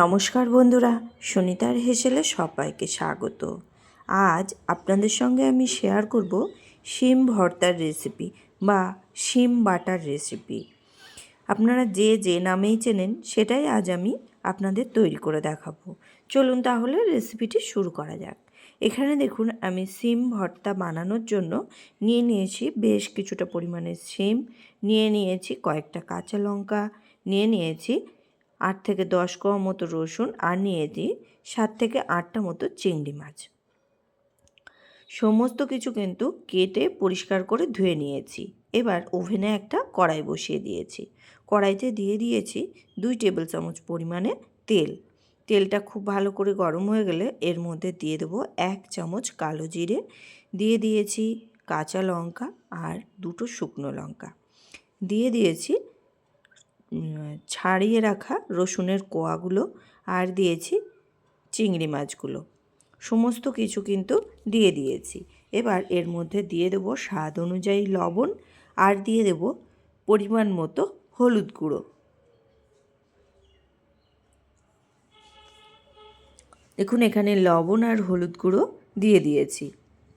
নমস্কার বন্ধুরা, সুনিতার হেসেলে সবাইকে স্বাগত। আজ আপনাদের সঙ্গে আমি শেয়ার করব শিম ভর্তার রেসিপি বা শিম বাটার রেসিপি আপনারা যে যে নামেই চেনেন, সেটাই আজ আমি আপনাদের তৈরি করে দেখাবো। চলুন তাহলে রেসিপিটি শুরু করা যাক। এখানে দেখুন, আমি সিম ভর্তা বানানোর জন্য নিয়ে নিয়েছি বেশ কিছুটা পরিমাণে সিম নিয়ে নিয়েছি কয়েকটা কাঁচা লঙ্কা, নিয়ে নিয়েছি আট থেকে দশ কোয়া মতো রসুন আর নিয়ে দিই সাত থেকে আটটা মতো চিংড়ি মাছ। সমস্ত কিছু কিন্তু কেটে পরিষ্কার করে ধুয়ে নিয়েছি। এবার ওভেনে একটা কড়াই বসিয়ে দিয়েছি। কড়াইতে দিয়ে দিয়েছি দুই টেবিল চামচ পরিমাণে তেল। তেলটা খুব ভালো করে গরম হয়ে গেলে এর মধ্যে দিয়ে দেবো এক চামচ কালো জিরে, দিয়ে দিয়েছি কাঁচা লঙ্কা আর দুটো শুকনো লঙ্কা। দিয়ে দিয়েছি ছাড়িয়ে রাখা রসুনের কোয়াগুলো আর দিয়েছি চিংড়ি মাছগুলো। সমস্ত কিছু কিন্তু দিয়ে দিয়েছি। এবার এর মধ্যে দিয়ে দেবো স্বাদ অনুযায়ী লবণ আর দিয়ে দেব পরিমাণ মতো হলুদ গুঁড়ো। দেখুন, এখানে লবণ আর হলুদ গুঁড়ো দিয়ে দিয়েছি।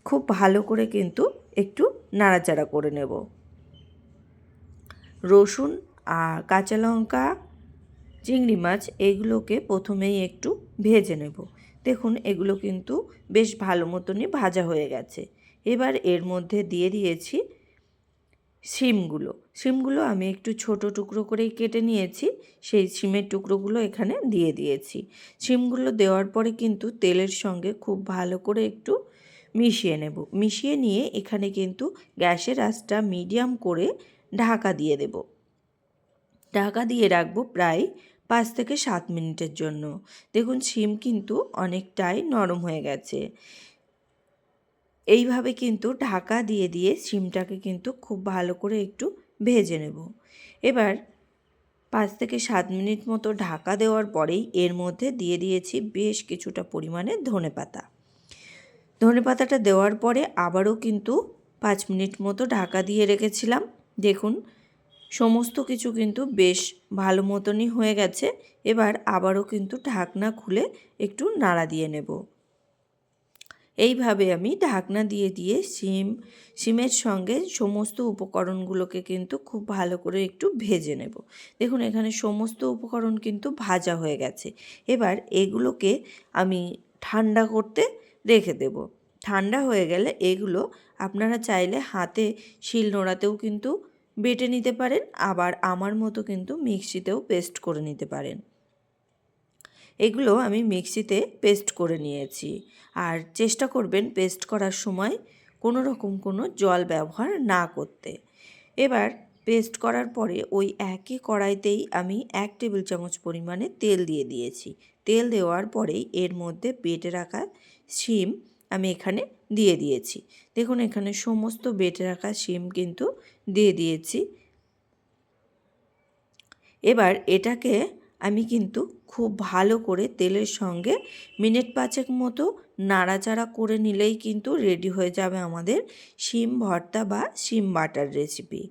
খুব ভালো করে কিন্তু একটু নাড়াচাড়া করে নেব। রসুন আর কাঁচা লঙ্কা, চিংড়ি মাছ এগুলোকে প্রথমেই একটু ভেজে নেব। দেখুন, এগুলো কিন্তু বেশ ভালো মতনই ভাজা হয়ে গেছে। এবার এর মধ্যে দিয়ে দিয়েছি শিমগুলো। শিমগুলো আমি একটু ছোট টুকরো করেই কেটে নিয়েছি, সেই শিমের টুকরোগুলো এখানে দিয়ে দিয়েছি। শিমগুলো দেওয়ার পরে কিন্তু তেলের সঙ্গে খুব ভালো করে একটু মিশিয়ে নেব। মিশিয়ে নিয়ে এখানে কিন্তু গ্যাসের আঁচটা মিডিয়াম করে ঢাকা দিয়ে দেব। ঢাকা দিয়ে রাখব প্রায় পাঁচ থেকে সাত মিনিটের জন্য। দেখুন শিম কিন্তু অনেকটাই নরম হয়ে গেছে। এইভাবে কিন্তু ঢাকা দিয়ে দিয়ে শিমটাকে কিন্তু খুব ভালো করে একটু ভেজে নেব। এবার পাঁচ থেকে সাত মিনিট মতো ঢাকা দেওয়ার পরেই এর মধ্যে দিয়ে দিয়েছি বেশ কিছুটা পরিমাণে ধনে পাতা। ধনে পাতাটা দেওয়ার পরে আবারও কিন্তু পাঁচ মিনিট মতো ঢাকা দিয়ে রেখেছিলাম। দেখুন সমস্ত কিছু কিন্তু বেশ ভালো মতনই হয়ে গেছে। এবার আবারও কিন্তু ঢাকনা খুলে একটু নাড়া দিয়ে নেব। এইভাবে আমি ঢাকনা দিয়ে দিয়ে সিম, সিমের সঙ্গে সমস্ত উপকরণগুলোকে কিন্তু খুব ভালো করে একটু ভেজে নেব। দেখুন, এখানে সমস্ত উপকরণ কিন্তু ভাজা হয়ে গেছে। এবার এগুলোকে আমি ঠান্ডা করতে রেখে দেব। ঠান্ডা হয়ে গেলে এগুলো আপনারা চাইলে হাতে শিল নোড়াতেও কিন্তু বেটে নিতে পারেন, আবার আমার মতো কিন্তু মিক্সিতেও পেস্ট করে নিতে পারেন। এগুলো আমি মিক্সিতে পেস্ট করে নিয়েছি। আর চেষ্টা করবেন পেস্ট করার সময় কোনো রকম কোনো জল ব্যবহার না করতে। এবার পেস্ট করার পরে ওই একই কড়াইতেই আমি এক টেবিল চামচ পরিমাণে তেল দিয়ে দিয়েছি। তেল দেওয়ার পরেই এর মধ্যে বেটে রাখা শিম আমি এখানে দিয়ে দিয়েছি। দেখুন, এখানে সমস্ত বেটে রাখা শিম কিন্তু দিয়ে দিয়েছি। এবার এটাকে আমি কিন্তু খুব ভালো করে তেলের সঙ্গে মিনিট পাঁচেক মতো নাড়াচাড়া করে নিলেই কিন্তু রেডি হয়ে যাবে আমাদের শিম ভর্তা বা শিম বাটার রেসিপি।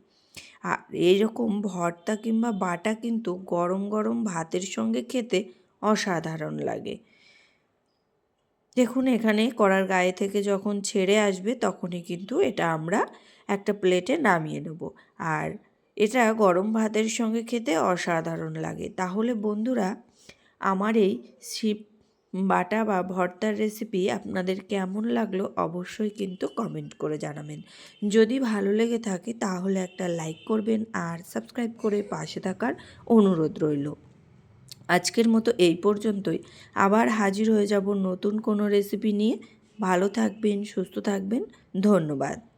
আর এইরকম ভর্তা কিংবা বাটা কিন্তু গরম গরম ভাতের সঙ্গে খেতে অসাধারণ লাগে। দেখুন, এখানে কড়ার গায়ে থেকে যখন ছেড়ে আসবে, তখনই কিন্তু এটা আমরা একটা প্লেটে নামিয়ে নেব। আর এটা গরম ভাতের সঙ্গে খেতে অসাধারণ লাগে। তাহলে বন্ধুরা, আমার এই শিপ বাটা বা ভর্তার রেসিপি আপনাদের কেমন লাগল অবশ্যই কিন্তু কমেন্ট করে জানাবেন। যদি ভালো লেগে থাকে, তাহলে একটা লাইক করবেন আর সাবস্ক্রাইব করে পাশে থাকার অনুরোধ রইল। আজকের মতো এই পর্যন্তই। আবার হাজির হয়ে যাব নতুন কোনো রেসিপি নিয়ে। ভালো থাকবেন, সুস্থ থাকবেন। ধন্যবাদ।